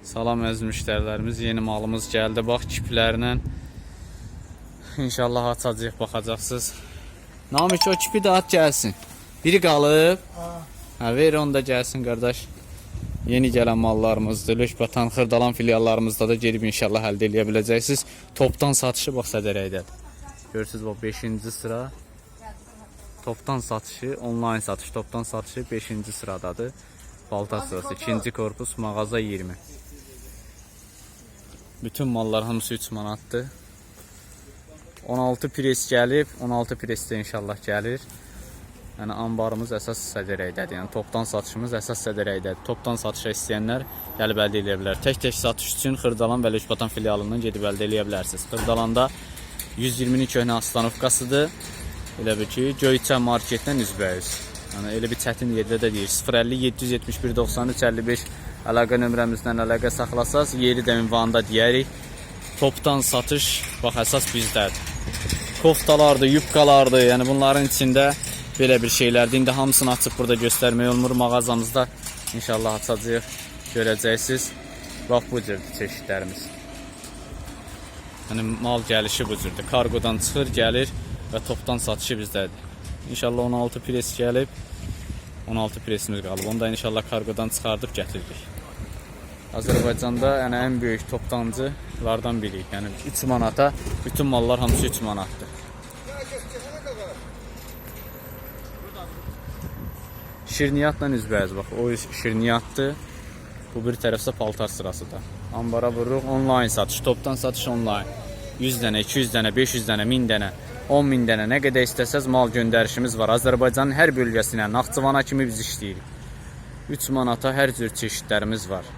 Salam əziz müştərilərimiz, yeni malımız gəldi. Bax kiplərlə. İnşallah açacağıq, baxacaqsınız. Namik o kipi də at gəlsin. Biri qalıb. Hə, ver onu da gəlsin qardaş. Yeni gələn mallarımızdır. Lökbatan, Xırdalan filiallarımızda da gedib inşallah əldə edə biləcəksiniz. Topdan satışı bax Sədərəydədir. Görürsüz bax 5-ci sıra. Topdan satışı, onlayn satış, topdan satışı 5-ci sıradadır. Balta sırası, 2-ci korpus, mağaza 20. Bütün mallar hamısı 3 manatdır. 16 pres gəlib, 16 presdə inşallah gəlir. Yəni anbarımız əsas Sədərəydədir. Yəni topdan satışımız əsas Sədərəydədir. Topdan satışa istəyənlər gəlib əldə edə bilər. Tək-tək satış üçün Xırdalan və Lökbatan filialından gedib əldə edə bilərsiniz. Xırdalanda 120-ni köhnə Aslanovkasıdır. Elə bil ki, Göyçə marketdən üzbəüz. Yəni elə bir çətin yerdə də deyir. 050 771 93 55 əlaqə nömrəmizdən əlaqə saxlasaz, yeri də ünvanında deyərik. Topdan satış bax əsas bizdədir. Koftalardır, yubkalardır. Yəni bunların içində belə bir şeylərdir. İndi hamısını açıb burada göstərmək olmur mağazamızda. İnşallah açacağıq, görəcəksiniz. Bax bu cürdür çeşidlərimiz. Yəni mal gəlişi bu cürdür. Kargodan çıxır, gəlir və topdan satışı bizdədir. İnşallah 16 pres gəlib. 16 presimiz qalıb. Onu da inşallah kargodan çıxardıb gətiririk. Azərbaycanda yəni ən böyük toptancılardan biriyik. Yəni 3 manata bütün mallar hamısı 3 manatdır. Şirniyyatla üzbəyiz bax. O şirniyyatdır. Bu bir tərəfdə paltar sırasıdır. Ambara vururuq onlayn satış, topdan satış onlayn. 100 dənə, 200 dənə, 500 dənə, 1000 dənə, 10 min dənə nə qədər istəsəz mal göndərişimiz var. Azərbaycanın hər bölgəsinə, Naxçıvana kimi biz işləyirik. 3 manata hər cür çeşidlərimiz var.